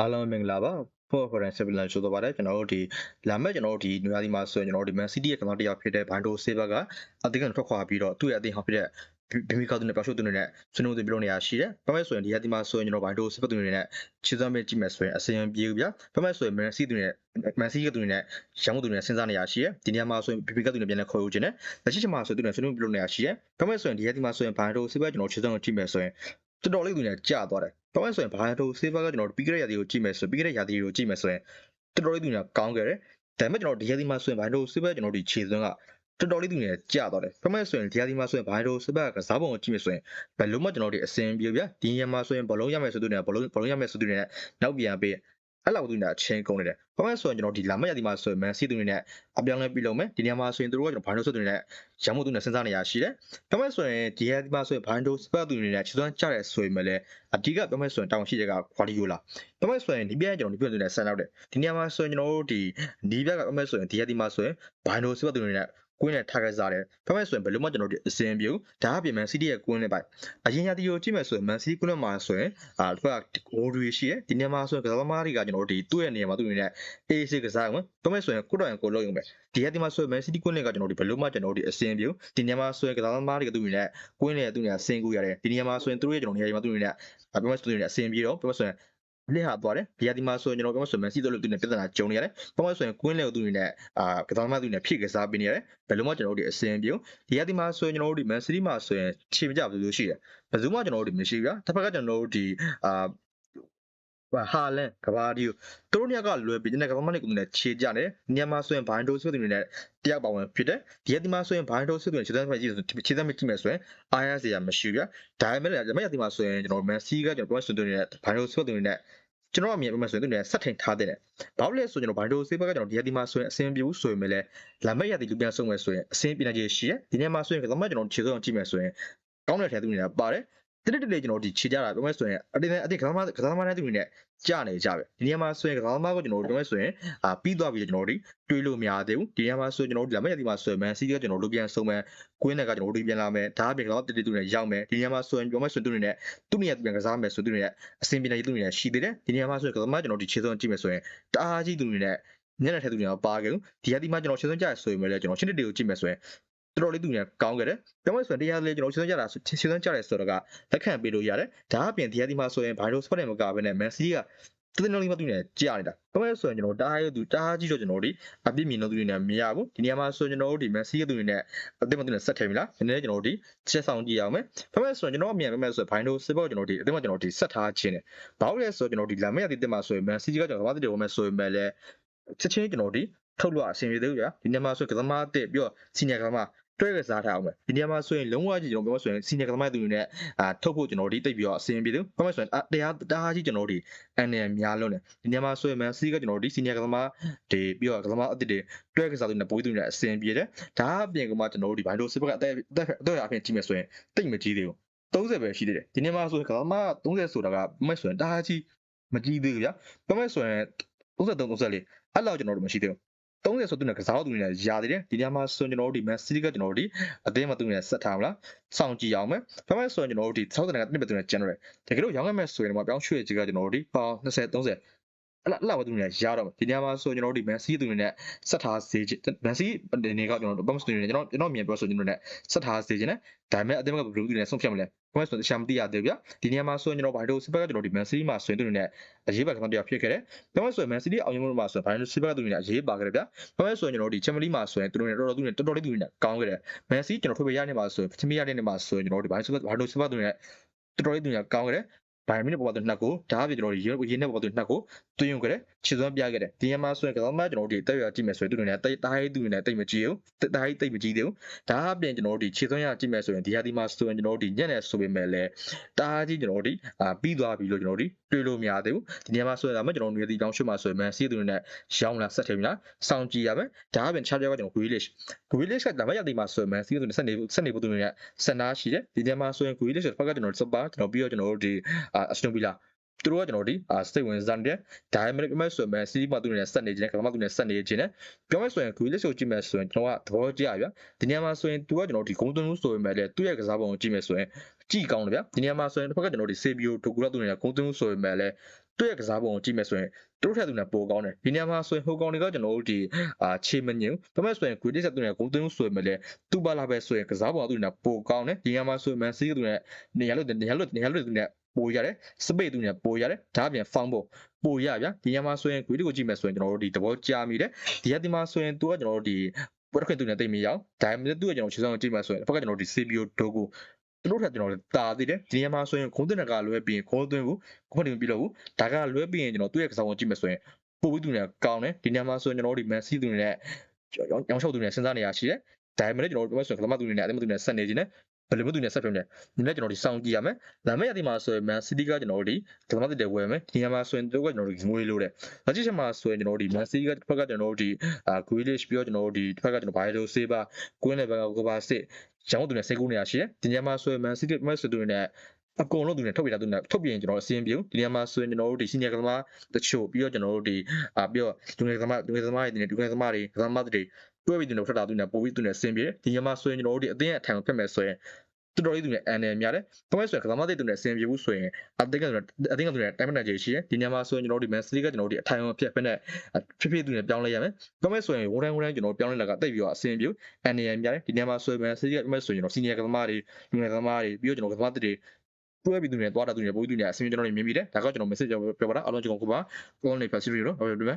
အားလုံးမင်္ဂလာပါဖော်ဖော်ရန်ဆက်ပလန်ရှိုးတော့ပါတယ်ကျွန်တော်တို့ဒီလာမဲ့ကျွန်တော်တို့ဒီနွေရာသီမှာဆိုရင်ကျွန်တော်တို့ဒီ Man City ရဲ့ကမ္ဘာတစ်ယောက်ဖြစ်တဲ့ Bando Silva ကအသင်းကထွက်ခွာပြီးတော့သူ့ရဲ့အသင်းဟောက်ဖြစ်တဲ့ဘီမီကာတူနဲ့ပြောင်းရှုပ်သူတွေနဲ့ဆွေးနွေးသူပြောနေရရှိတယ်။ဘာမဲ့ဆိုရင်ဒီရာသီမှာဆိုရင်ကျွန်တော် Bando Silva သူတွေနဲ့ခြေစွမ်းမဲ့ကြည့်မယ်ဆိုရင်အစရင်ပြေဘူးဗျာ။ဘာမဲ့ဆိုရင် Man City သူတွေနဲ့ Man City သူတွေနဲ့ရန်ကုန်သူတွေနဲ့စဉ်းစားနေရရှိတယ်။ဒီနေရာမှာဆိုရင်ဘီမီကာတူနဲ့ပြန်လဲခေါ်ယူခြင်းနဲ့လက်ရှိချိန်မှာဆိုသူတွေနဲ့ဆွေးနွေးပြောနေရရှိတယ်။ဘာမဲ့ဆိုရင်ဒီရာသီမှာဆိုရင် Bando Silva ကျွန်တော်ခြေစွမ်းကိုကြည့်မယ်ဆိုရင် တော်တော်လေးသူနဲ့ကြာသွားတယ်။ဘာမဲ့ဆိုရင် Bando Silva ကကျွန်တော်ပြီးခဲ့တဲ့ရာသီကိုကြည့်မယ်ဆိုပြီးခဲ့တဲ့ရာသီကိုကြည့်မယ်ဆိုရင်တော်တော်လေးသူနဲ့ကောင်းခဲ့တယ်။ဒါပေမဲ့ကျွန်တော်ဒီရာသီမှာဆိုရင် Bando Silva ကျွန်တော်ဒီခြေစွမ်းကတော်တော်လေးသူနဲ့ကြာသွားတယ်။ဘာမဲ့ဆိုရင်ဒီရာသီမှာဆိုရင် Bando Silva ကစားပုံကိုကြည့်မယ်ဆိုရင်ဘယ်လုံးမှကျွန်တော်ဒီအစင်ပြေဗျာ။ဒီညမှာဆိုရင်ဘလုံးရမယ်ဆိုသူနဲ့ဘလုံးဘလုံးရမယ်ဆိုသူနဲ့နောက်ပြန်ပေး အဲ့လောက်သူနဲ့အချင်းကုန်နေတယ်။ဘာမှဆိုရင်ကျွန်တော်ဒီလာမက်ရဒီမှာဆိုရင် Man City တွေနဲ့အပြောင်းလဲပြီးလုံးမယ်။ဒီနေရာမှာဆိုရင်တို့ကကျွန်တော် Bando Silva တွေနဲ့ရန်မှုသူနဲ့စဉ်းစားနေရရှိတယ်။ဘာမှဆိုရင်ဒီရာဒီမှာဆိုရင် Bando Silva တွေနဲ့ချစ်သွမ်းကြတဲ့ဆိုရင်မလဲအဓိကပြောမယ်ဆိုရင်တောင်ရှိတဲ့က Guardiola ။ဘာမှဆိုရင်ဒီပြည့်ကျွန်တော်ဒီပြည့်သူနဲ့ဆန်တော့တယ်။ဒီနေရာမှာဆိုရင်ကျွန်တော်တို့ဒီဒီပြကပြောမယ်ဆိုရင်ဒီရာဒီမှာဆိုရင် Bando Silva တွေနဲ့ ကွင်းနဲ့ထားခဲ့စားတယ်။ဘာမှဆိုရင်ဘယ်လိုမှကျွန်တော်တို့အစင်ပြုဒါအပြင် Man City ရဲ့ကွင်းနဲ့ပိုက်အရင်ရာသီကိုကြည့်မယ်ဆိုရင် Man City ကွင်းနဲ့မှာဆိုရင်အာသူကဂိုးတွေရှိတယ်ဒီနေရာမှာဆိုရင်ကစားသမားတွေကကျွန်တော်တို့ဒီသူ့ရဲ့နေရာမှာသူ့အနေနဲ့အေးစေးကစားအောင်ဘာမှဆိုရင်ကိုတော့ရင်ကိုလုံးရုံပဲဒီရာသီမှာဆိုရင် Man City ကွင်းနဲ့ကကျွန်တော်တို့ဘယ်လိုမှကျွန်တော်တို့အစင်ပြုဒီနေရာမှာဆိုရင်ကစားသမားတွေကသူ့အနေနဲ့ကွင်းနဲ့သူ့အနေနဲ့ဆင်ကူရတယ်ဒီနေရာမှာဆိုရင်သူတို့ရဲ့ကျွန်တော်နေရာမှာသူ့အနေနဲ့ဘာမှဆိုရင်အစင်ပြေတော့ဘာမှဆိုရင် လက်ဟာသွားတယ်ဒီရာဒီမှာဆိုရင်ကျွန်တော်ပြောမှဆိုရင် Man City တို့လို့သူနဲ့ပြဿနာကြုံနေရတယ်။ဘာမှဆိုရင်ကွင်းလေကိုသူနေနဲ့အာကစားသမားသူနဲ့ဖြည့်ကစားပေးနေရတယ်။ဘယ်လိုမှကျွန်တော်တို့ဒီအစင်ပြုဒီရာဒီမှာဆိုရင်ကျွန်တော်တို့ဒီ Man City မှာဆိုရင်ခြေမကြဘူးလို့ရှိတယ်။ဘယ်သူမှကျွန်တော်တို့ဒီမရှိဘူးဗျာ။တစ်ဖက်ကကျွန်တော်တို့ဒီအာ ဟာဟာလန်ကဘာဒီယိုသူတို့ညကလွယ်ပြီးတဲ့ကဘာမှနဲ့ကိုနဲ့ခြေကြတယ်။ညမှာဆိုရင်ဘိုင်းဒိုဆိုသူနေနဲ့တယောက်ပါဝင်ဖြစ်တယ်။ဒီရာဒီမှာဆိုရင်ဘိုင်းဒိုဆိုသူနဲ့ခြေသက်မှကြည့်ခြေသက်မှကြည့်မယ်ဆိုရင်အားရစရာမရှိဘူးဗျာ။ဒါပေမဲ့လည်းမရဒီမှာဆိုရင်ကျွန်တော် Man City ကကျွန်တော်ပြောဆိုသူနေနဲ့ဘိုင်းဒိုဆိုသူနေနဲ့ကျွန်တော်အမြင်ပြမယ်ဆိုရင်သူနေဆက်ထိန်ထားတဲ့။ဘာလို့လဲဆိုကျွန်တော်ဘိုင်ဒိုဆေးဘက်ကကျွန်တော်ဒီရတီမှာဆိုရင်အဆင်ပြေဘူးဆိုရင်လည်းလာမက်ရတီလူပြန်ဆုံးမယ်ဆိုရင်အဆင်ပြေနိုင်ခြေရှိတယ်။ဒီနေ့မှာဆိုရင်ကသမတ်ကျွန်တော်ခြေစုံကြည့်မယ်ဆိုရင်ကောင်းတဲ့ထဲသူနေတာပါတယ်။ တိတိတိကျွန်တော်ဒီခြေကြတာပြောမယ်ဆိုရင်အတင်းအတင်းကသမတ်ကသမတ်နဲ့သူနေကြာနေကြပဲ။ဒီနေ့မှာဆိုရင်ကသမတ်ကိုကျွန်တော်ပြောမယ်ဆိုရင်အာပြီးသွားပြီကျွန်တော်ဒီတွေးလို့မရသေးဘူး။ဒီနေ့မှာဆိုရင်ကျွန်တော်ဒီလာမက်ရတီမှာဆိုရင်မန်စီးကကျွန်တော်တို့ပြန်ဆုံးမယ်။ကွင်းတွေကကျွန်တော်တို့ပြန်လာမယ်။ဒါအပြင်ကတော့တိတိသူနေရောက်မယ်။ဒီနေ့မှာဆိုရင်ပြောမယ်ဆိုရင်သူနေသူနေပြန်ကစားမယ်ဆိုသူနေအဆင်ပြေနေသူနေရှိသေးတယ်။ဒီနေ့မှာဆိုရင်ကသမတ်ကျွန်တော်ဒီခြေစုံကြည့်မယ်ဆိုရင်တအားကြီးသူနေညနေထဲသူတွေကပါခဲ့ဘူးဒီဟာဒီမှာကျွန်တော်ရှင်းစွန်းကြရဆိုရင်လည်းကျွန်တော်ရှင်းတဲ့တွေကိုကြည့်မယ်ဆိုရင် တော်တော်လေးသူတွေကကောင်းခဲ့တယ်ပြောမယ်ဆိုရင်တရားလေးကျွန်တော်ရှင်းစွန်းကြတာရှင်းစွန်းကြတယ်ဆိုတော့ကလက်ခံပေးလို့ရတယ်ဒါအပြင်ဒီဟာဒီမှာဆိုရင်ဘိုင်ရိုစပတ်နဲ့မကဘဲနဲ့မန်စီးကတနေ့လုံးမသူနေကြာနေတာပြောမယ်ဆိုရင်ကျွန်တော်တားရသူတားကြီးတော့ကျွန်တော်ဒီအပြစ်မြင်လို့သူတွေနဲ့မရဘူးဒီနေရာမှာဆိုရင်ကျွန်တော်တို့ဒီမန်စီးကသူတွေနဲ့အသိမသူနဲ့ဆက်ထည့်ပြီလားဒီနေ့ကျွန်တော်တို့ဒီချက်ဆောင်ကြည့်ရအောင်မယ်ပြောမယ်ဆိုရင်ကျွန်တော်အမြင်ပြောမယ်ဆိုရင်ဘိုင်ရိုစပတ်ကျွန်တော်ဒီအသိမကျွန်တော်ဒီဆက်ထားခြင်းတယ်ဘာလို့လဲဆိုတော့ကျွန်တော်ဒီလာမရတဲ့တက်မှာဆိုရင်မန်စီးကကျွန်တော်ဘာတိတယ်ဝင်မယ်ဆိုရင်ပဲလေချက်ချင်းကျွန်တော်ဒီထုတ်လို့အဆင်ပြေသေးဘူးကြာဒီနေ့မှာဆိုကသမားတက်ပြီးတော့စီနီယာကသမား တွဲကစားထားအောင်မယ်ဒီနေရာမှာဆိုရင်လုံးဝကြီးကျွန်တော်ပြောဆိုရင်စီနီယာကသမားသူတွေနဲ့အာထုတ်ဖို့ကျွန်တော်ဒီတိတ်ပြီးတော့အဆင်ပြေသေးဘူးပြောမှဆိုရင်တရားတရားကြီးကျွန်တော်ဒီအန်နယ်များလုံးတယ်ဒီနေရာမှာဆိုရင်မန်စီကကျွန်တော်ဒီစီနီယာကသမားဒီပြီးတော့ကသမားအစ်စ်တွေတွဲကစားသူနဲ့ပိုးသူနဲ့အဆင်ပြေတယ်ဒါအပြင်ကမှကျွန်တော်တို့ဒီဘိုင်းဒိုစစ်ဘက်ကအသက်အသက်အပြင်ကြည့်မယ်ဆိုရင်တိတ်မကြီးသေးဘူး30ပဲရှိသေးတယ်ဒီနေ့မှာဆိုရင်ကသမား30ဆိုတာကမက်ဆိုရင်တအားကြီးမကြီးသေးဘူးဗျာပြောမယ်ဆိုရင်33 34အဲ့လောက်ကျွန်တော်တို့မရှိသေးဘူး 30ဆိုသူနဲ့ကစားသူတွေနဲ့ယာသေးတယ်ဒီညမှာဆိုရင်ကျွန်တော်တို့ဒီ Man City ကကျွန်တော်တို့ဒီအသင်းမှာသူနဲ့ဆက်ထားမလားစောင့်ကြည့်အောင်မယ်ဘာမှဆိုရင်ကျွန်တော်တို့ဒီဆောက်တဲ့ကနှစ်ပတ်သူနဲ့ general တကယ်လို့ရောင်းရမယ်ဆိုရင်တော့ပြောင်းရွှေ့ကြီးကကျွန်တော်တို့ဒီပေါင်20 30 အဲ့လားအဲ့လားသူနဲ့ရတော့ဒီညမှာဆိုကျွန်တော်တို့ဒီ Man City သူတွေနဲ့ဆက်ထားစေချင် Man City အနေနဲ့ကကျွန်တော်တို့ဘာမှဆိုရင်ကျွန်တော်ကျွန်တော်မြင်ပြောဆိုကျွန်တော်နဲ့ဆက်ထားစေချင်တယ်ဒါပေမဲ့အသင်းကဘယ်လိုသူနဲ့ဆုံးဖြတ်မလဲဘာမှဆိုရှာမသိရသေးဘူးဗျဒီညမှာဆိုရင်ကျွန်တော်ဘာလို့စပက်ကကျွန်တော်ဒီ Man City မှာဆိုရင်သူတွေနဲ့အရေးပါကစားတရားဖြစ်ခဲ့တယ်ဘာမှဆိုရင် Man City အောင်ရမှုမှာဆိုရင်ဘာလို့စပက်ကသူတွေနဲ့အရေးပါခဲ့တယ်ဗျဘာမှဆိုရင်ကျွန်တော်ဒီ Champions League မှာဆိုရင်သူတို့နဲ့တော်တော်သူနဲ့တော်တော်လေးသူတွေနဲ့ကောင်းခဲ့တယ် Man City ကျွန်တော်ထွေးပေးရနေမှာဆိုရင် Champions League ရနေမှာဆိုရင်ကျွန်တော်ဒီဘာလို့ဘာလို့စပက်သူတွေနဲ့တော်တော်လေးသူတွေနဲ့ကောင်းခဲ့တယ်ဘိုင်မီနစ်ပေါ်တော့နှစ်ကိုဒါအပြင်ကျွန်တော်ရေရေနဲ့ပေါ်တော့နှစ်ကို တွင်းယူခဲ့တယ်ခြေစွမ်းပြခဲ့တယ်ဒီညမှာဆိုရင်ကစားမကျွန်တော်တို့တက်ရကြည့်မယ်ဆိုရင်သူတို့နဲ့တိတ်တိုင်းသူတွေနဲ့တိတ်မကြည့်ဘူးတိတ်တိုင်းတိတ်မကြည့်သေးဘူးဒါအပြင်ကျွန်တော်တို့ဒီခြေစွမ်းရကြည့်မယ်ဆိုရင်ဒီဟာဒီမှာဆိုရင်ကျွန်တော်တို့ဒီညက်နဲ့ဆိုပေမဲ့လည်းတားကြီးကျွန်တော်တို့ဒီအာပြီးသွားပြီလို့ကျွန်တော်တို့တွေးလို့မရသေးဘူးဒီညမှာဆိုရင်ဒါမှကျွန်တော်တို့ဒီတောင်ရွှေ့မှာဆိုရင်မန်စီသူတွေနဲ့ရောင်းလာဆက်ထည့်ပြီလားစောင့်ကြည့်ရမယ်ဒါအပြင်ခြားပြောကကျွန်တော် Grealish Grealish ကဒါမှရဒီမှာဆိုရင်မန်စီသူတွေဆက်နေဆက်နေဖို့သူတွေနဲ့ဆက်နာရှိတယ်ဒီညမှာဆိုရင် Grealish ဘက်ကကျွန်တော်စပါကျွန်တော်ပြီးတော့ကျွန်တော်တို့ဒီအာအစတိုဗီလာ သူတို့ကကျွန်တော်ဒီအာစိတ်ဝင်စားနေတဲ့ဒါပေမဲ့ပြောမဲ့ဆိုရင်စီးမသူနဲ့ဆက်နေခြင်းကမ္ဘာသူနဲ့ဆက်နေခြင်းနဲ့ပြောမဲ့ဆိုရင် Grealish ကိုကြည့်မယ်ဆိုရင်ကျွန်တော်ကသဘောကျရဗျဒီညမှာဆိုရင်သူကကျွန်တော်ဒီဂုံးသွင်းလို့ဆိုရင်ပဲလေသူ့ရဲ့ကစားပုံကိုကြည့်မယ်ဆိုရင်ကြည့်ကောင်းတယ်ဗျာဒီနေရာမှာဆိုရင်တစ်ဖက်ကကျွန်တော်တို့ဒီ CPU ဒိုကူလောက်သူတွေကဂုံသွင်းဆိုပေမဲ့လည်းသူ့ရဲ့ကစားပုံကိုကြည့်မယ်ဆိုရင်သူတို့ထက်သူနဲ့ပိုကောင်းတယ်ဒီနေရာမှာဆိုရင်ဟိုကောင်တွေကကျွန်တော်တို့ဒီအာခြေမညင်ဘူးဒါပေမဲ့ဆိုရင် Great ဆက်သူတွေကဂုံသွင်းဆိုပေမဲ့လည်းသူ့ပါလာပဲဆိုရင်ကစားပုံကသူနဲ့ပိုကောင်းတယ်ဒီနေရာမှာဆိုရင် Man City သူနဲ့နေရာလို့နေရာလို့နေရာလို့သူနဲ့ ပိုရတယ်စပိတ်သူနဲ့ပိုရတယ်ဒါအပြင် found ပုံပိုရဗျာဒီနေရာမှာဆိုရင် Great ကိုကြည့်မယ်ဆိုရင်ကျွန်တော်တို့ဒီသဘောကျမိတယ်ဒီရက်ဒီမှာဆိုရင်သူကကျွန်တော်တို့ဒီပွဲတစ်ခွင့်သူနဲ့တိတ်မရောက်ဒါပေမဲ့သူကကျွန်တော်ခြေစောင်းကိုကြည့်မှဆိုရင်တစ်ဖက်ကကျွန်တော်တို့ဒီ CPU ဒိုကူသူတို့ထက်ကျွန်တော်တို့တာသေးတယ်ဒီနေရာမှာဆိုရင်ခုံးတင်ကလွဲပြီးရင်ခေါ်သွင်းဘူးခုံးတင်မပြီးတော့ဘူးဒါကလွဲပြီးရင်ကျွန်တော်သူ့ရဲ့ကစားပုံကြည့်မှဆိုရင်ပို့ပြီးသူနဲ့ကောင်းတယ်ဒီနေရာမှာဆိုရင်ကျွန်တော်တို့ဒီ Man City သူနဲ့ရောင်းချောက်သူနဲ့စဉ်းစားနေရရှိတယ်ဒါပေမဲ့ကျွန်တော်တို့ပြောဆိုရင်ကစားမသူနဲ့အသင်းမသူနဲ့ဆက်နေခြင်းနဲ့ ဘယ်လိုမျိုးသူနဲ့ဆက်ပြုံးလဲဒီနေ့ကျွန်တော်ဒီစောင့်ကြည့်ရမယ်ဒါမဲ့ရဒီမှာဆိုရင် Man City ကကျွန်တော်တို့ဒီကစားမတဲ့ဝယ်မယ်ဒီနေရာမှာဆိုရင်တို့ကကျွန်တော်တို့ငွေလို့တယ်ဒါကြည့်ချက်မှာဆိုရင်ကျွန်တော်တို့ဒီ Man City ကတစ်ဖက်ကကျွန်တော်တို့ဒီအာ Grealish ပြီးတော့ကျွန်တော်တို့ဒီတစ်ဖက်ကကျွန်တော် Bayo Silva ကွင်းလေဘက်ကကိုပါစစ်ရောင်းသူနဲ့စိတ်ကူးနေရရှိတယ်ဒီညမှာဆိုရင် Man City မက်စစ်သူနဲ့အကုန်လုံးသူနဲ့ထုတ်ပြတာသူနဲ့ထုတ်ပြရင်ကျွန်တော်အစင်းပြုဒီညမှာဆိုရင်ကျွန်တော်တို့ဒီ senior ကသမားတချို့ပြီးတော့ကျွန်တော်တို့ဒီအာပြီးတော့လူငယ်ကသမားလူငယ်သမားတွေနဲ့လူငယ်သမားတွေကသမားတွေ တွဲပြီးသူနဲ့ထွက်တာသူနဲ့ပို့ပြီးသူနဲ့ဆင်းပြေဒီညမှာဆိုရင်ကျွန်တော်တို့ဒီအသင်းရဲ့အထံကိုဖက်မယ်ဆိုရင်တော်တော်လေးသူနဲ့အန်နယ်များတယ်။ဘာမှဆိုရင်ကစားမတဲ့သူနဲ့ဆင်ပြေဘူးဆိုရင်အသင်းကအသင်းကသူနဲ့တိုင်းမနာကြီးရှိတယ်။ဒီညမှာဆိုရင်ကျွန်တော်တို့ဒီ Man City ကကျွန်တော်တို့ဒီအထိုင်အောင်ဖြစ်ဖက်နဲ့ဖြစ်ဖြစ်သူနဲ့ပြောင်းလဲရမယ်။ဘာမှဆိုရင်ဝန်ထမ်းဝန်ထမ်းကျွန်တော်ပြောင်းလဲလာကတိတ်ပြီးတော့အဆင်ပြေအန်နယ်များတယ်။ဒီညမှာဆိုရင် Man City ကဘာမှဆိုရင်ကျွန်တော် senior ကစားမတွေလူငယ်ကစားမတွေပြီးတော့ကျွန်တော်ကစားမတွေတွဲပြီးသူနဲ့တွားတာသူနဲ့ပို့ပြီးသူနဲ့အဆင်ပြေကျွန်တော်မြင်မိတယ်။ဒါကကျွန်တော် message ပြောပြတာအားလုံးကျွန်တော်ကိုပါ call နေ facility တော့ဟုတ်ပြီဗျာ